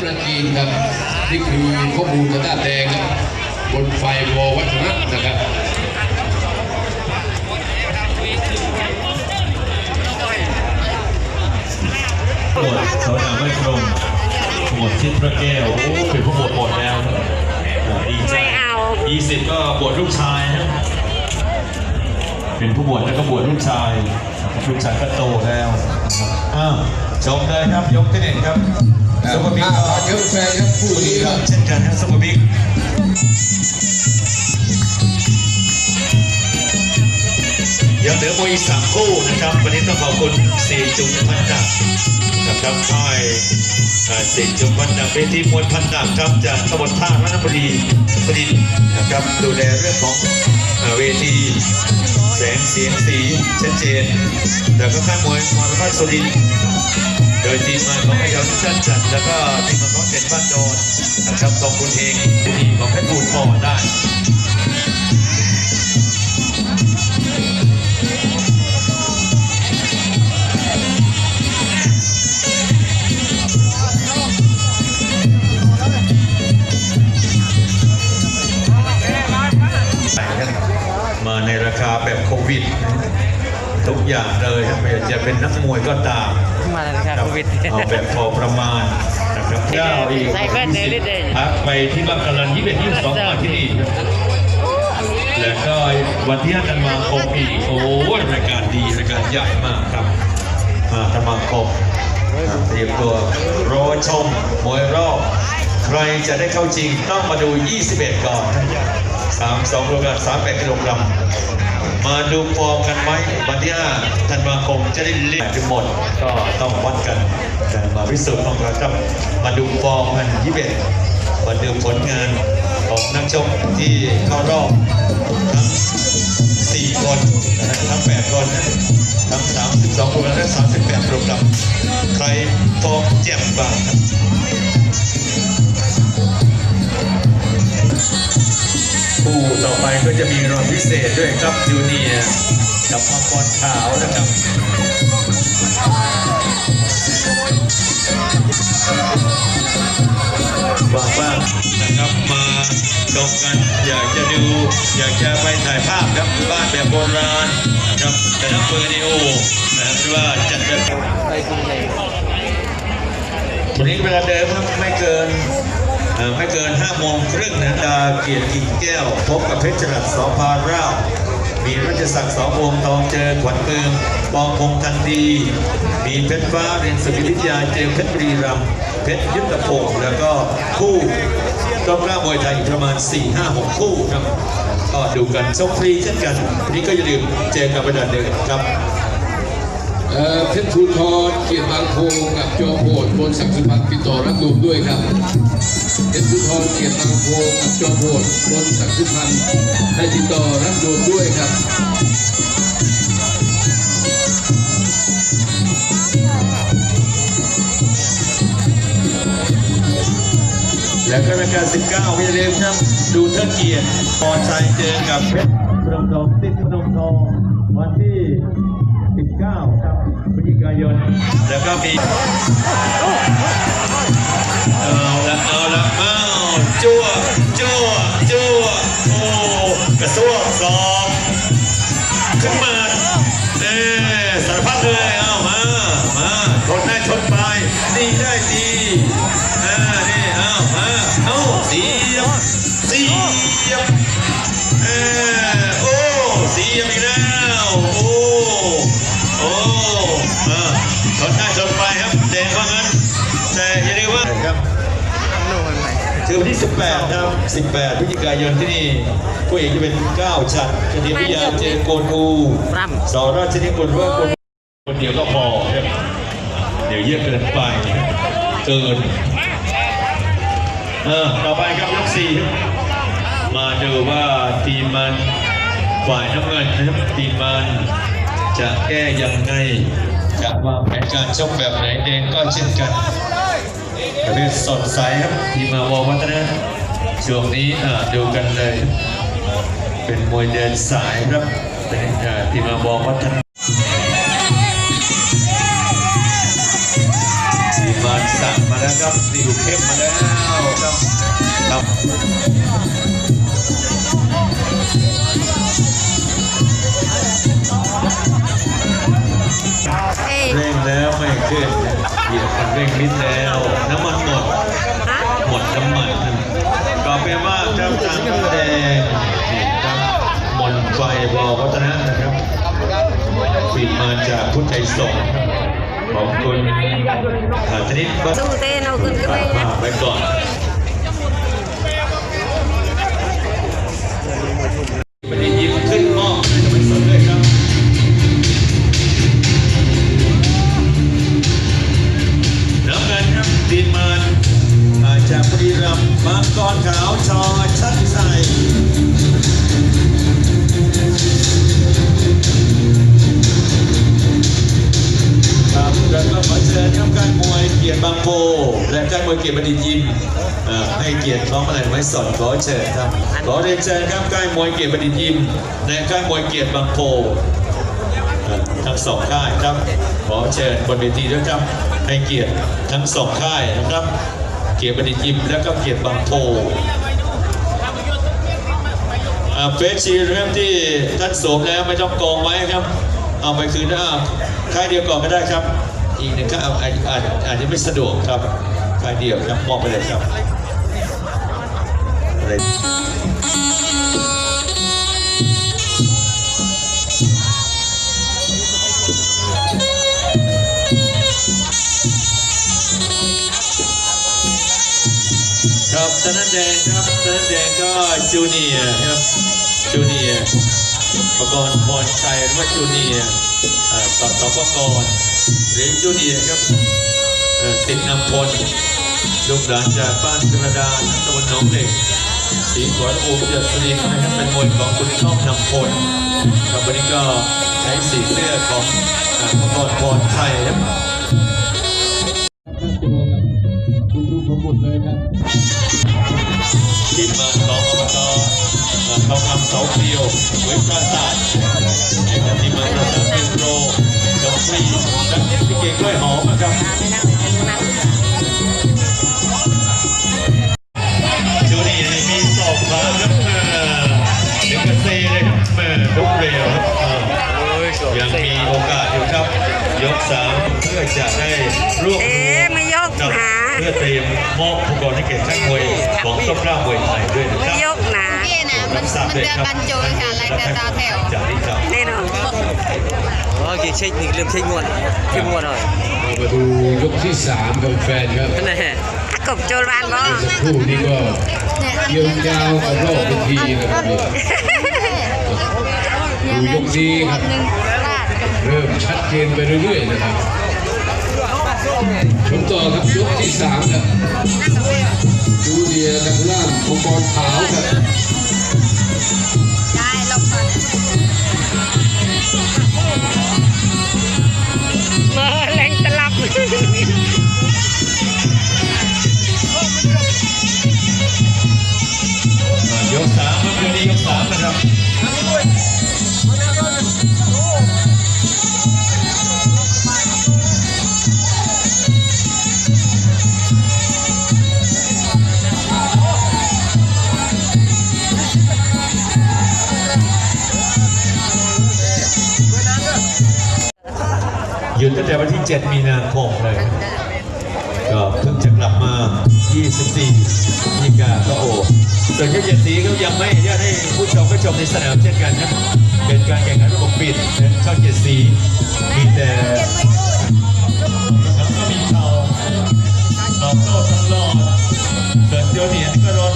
ประจีนครับนี่คือข้อมูลทางด้านแดงครับบนไฟวอวัฒนะนะครับหมวดสวนามไม่ตรงหมวดชิดพระแก้วโอ้เป็นผู้บวชหมดแล้วครับอ่าดีใจไม่เอายี่สิบก็บวชลูกชายนะเป็นผู้บวชแล้วก็บวชลูกชายลูกชายก็โตแล้วนะครับอ้าวชมเลยครับยกที่หนึ่งครับ ซุปเปอร์บิ๊กห้าพันเยอะแฟนครับคู่นี้ครับเช่นกันครับซุปเปอร์บิ๊กยังเหลือมวยอีกสามคู่นะครับ วันนี้ต้องขอบคุณสี่จุงพันดักนะครับค่ายอ่าสี่จุงพันดักเวทีมวยพันดักครับจากตำบลท่ารัตนบุรีสุรินทร์นะครับ ดูแลเรื่องของอ่าเวทีแสงเสียงสีชัดเจนแล้วก็ค่ายมวยมรพัฒน์สุรินทร์โดยทีมงานของไอ้ยอนจันจันทร์แล้วก็ทีมงานของเด่นบ้านโดนนะครับตองคุณเองทีมของเพชรบูรณ์พอได้มาในราคาแบบโควิด ทุกอย่างเลยไม่ว่าจะเป็นนักมวยก็ตาม มาแล้วครับครับโควิดเอาแบบพอประมาณนะครับเก้าอีกใส่แว่นเดินเดินพักไปที่บ้านกาลันยี่สิบเอ็ดยี่สิบสองมาที่นี่แล้วก็วันที่ห้าธันวาคมอีกโอ้ยรายการดีรายการใหญ่มากครับมาธันวาคมอ่าเตรียมตัวรอชมมวยรอบใครจะได้เข้าจริงต้องมาดู 21 ก่อน 3 2โลกรัม38กิโลกรัม มาดูฟอร์มกันไหมวันที่5ธันวาคมจะได้เล่นกันหมด ก็ต้องวัดกันแต่มาพิสูจน์ของเราครับ มาดูฟอร์มกัน21มาดูผลงานของนักชกที่เข้ารอบทั้ง4คนทั้ง8คนทั้ง32โปรแกรมและ38โปรแกรมใครฟอร์มเจ็บบ้างครับ ก็จะมีรางวัลพิเศษด้วยครับจูเนียร์กับมังกรขาวนะครับว่างๆนะครับมาชมกันอยากจะดูอยากจะไปถ่ายภาพครับบ้านแบบโบราณนะครับแต่ถ้าเฟอร์นิโอนะครับหรือว่าจัดแบบไปกรุงเทพวันนี้เวลาเดิมครับไม่เกินเอ่อ ไม่เกิน5โมงครึ่งนะดาเกียรติกิ่งแก้ว พบกับเพชรจรัสสอพาราชมีรัชศักดิ์สอวงทองเจอขวัญเมืองปองพงทันดี มีเพชรฟ้าเรียนสมิทยาเจอเพชรบุรีรัมเพชรยุทธพงศ์แล้วก็คู่ต้องกล้ามวยไทยประมาณ 4-5-6 คู่ครับก็ดูกันชมฟรีเช่นกัน นี้ก็อย่าลืมเจอกับประดานเดิมครับ เออเพชรภูทรเกียรติบางโพกับจอโหดบนศักดิ์สุพรรณติดต่อรับดูด้วยครับเพชรภูทรเกียรติบางโพกับจอโหดบนศักดิ์สุพรรณให้ติดต่อรับดูด้วยครับแล้วก็รายการ 19ไม่ลืมครับ ดูเทิดเกียรติพรชัยเจอกับเพชรพนมทองติดพนมทองวันที่ 19 ครับพฤศจิกายน แล้วก็มีเอาละเอาละเอาจั่วจั่วจั่วโอ้กระซวกสองขึ้นมาเน่สารพัดเลยเอามามาชนได้ชนไปดีได้ดีอ่านี่เอามาเอาเสียบเสียบเออโอ้ 18 ครับ 18 พฤศจิกายนที่นี่ผู้เอกจะเป็น9ชัดชนิพิยาเจนโกนอูร่ำสอราชนิกุลว่าคนคนเดียวก็พอครับเดี๋ยวเยอะเกินไปเกินเออต่อไปครับยกสี่ครับมาดูว่าทีมมันฝ่ายน้ำเงินนะครับทีมมันจะแก้ยังไงจะวางแผนการชกแบบไหนเดงก็เช่นกัน ประเภทสดใสครับทีมาวอวัฒนะช่วงนี้อ่าดูกันเลย เป็นมวยเดินสายครับเป็นอ่าทีมาวอวัฒนะทีมมาสั่งมาแล้วครับสีอยู่เข้มมาแล้วครับครับเอ้ยเร่งแล้วไม่ขึ้นเหยียบคันเร่งนิดแล้วน้ำมันหมด ฮะ หมด น้ำมันก็แปลว่าเจ้าตังแดงนี่ครับมนต์ไฟบอวัฒนะนะครับฝีมาจากพุทธไทยสงฆ์ของคุณอาชนิดวัฒสู้เต้นเอาขึ้นก็ฝาไม่กมาไว้ก่อน สอนขอเชิญครับ ขอเรียนเชิญครับการมวยเกียรติบัณฑิตยิมและการมวยเกียรติบางโพทั้งสองค่ายครับ ขอเชิญบนเวทีด้วยครับให้เกียรติทั้งสองค่ายนะครับ เกียรติบัณฑิตยิมและก็เกียรติบางโพอ่าเฟสชีเริ่มที่ท่านสวมแล้วไม่ต้องกองไว้ครับ เอาไปคืนนะค่ายเดียวก่อนก็ได้ครับ อีกหนึ่งค่ายเอาอาจอาจอาจจะไม่สะดวกครับค่ายเดียวครับมอบไปเลยครับ อะไรครับตอนนั้นแดงครับตอนนั้นแดงก็จูเนียครับจูเนียประกรณ์พรชัยว่าจูเนียต่อต่อประกรณ์หรือจูเนียครับติดนำพลลูกหลานจากบ้านกระดานตำบลหนองเด็ก สีขวัญอูเดือดสุรินนะครับเป็นมวยของคุณชอบนำพลครับวันนี้ก็ใช้สีเสื้อของอ่าประกรณ์พรชัยครับคุณครูผมหมดเลยครับทีมงานของอบตทองคำเสาเกลียวเว็บปราสาทเอกทีมงานปราสาทเป็นโปรดอกฟรีนักพี่เก่งกล้วยหอมนะครับ พื่อจะได้รวบรเอ๊วะมไม่ยกกับหนาเพื่อเตรียมมอบอุปกรณ์ให้แก่ช่างมวยของต้นกล้ามวยไทยด้วยนะคไม่รับยกหนาพี่นะมันมันเดือนบรรจุค่ะลายเดือนตาแถวจากนี้ครับแน่นอนอ๋อกี่เช็คนี่เริ่มเช็คงวดเข้มงวดหน่อยเรามาดูยกที่สามกับแฟนครับนั่นแหละอากบโจรบานบ่สักครู่นี้ก็เกี่ยวยาวกับรอบเป็นทีนะครับนี่ดูยกนี้ครับหนึ่งลาดกับเริ่มชัดเจนไปเรื่อยๆนะครับ ชมต่อครับยกที่สามครับจูเนียร์ทางล่างมังกรขาวครับได้ลบก่อนมาแรงตลับ ตั้งแต่วันที่ 7 มีนาคมเลย ก็เพิ่งจะกลับมา 24นิกาก็โอ้ส่วนเจ้าเจ็ดสีก็ยังไม่อนุญาตให้ผู้ชมก็ชมในสนามเช่นกันครับเป็นการแข่งขันระบบปิดนช่องเจ็ดสีมีแต่แล้วก็มีเขาตอบโต้ตลอดส่วนโจเนียร์ก็รอ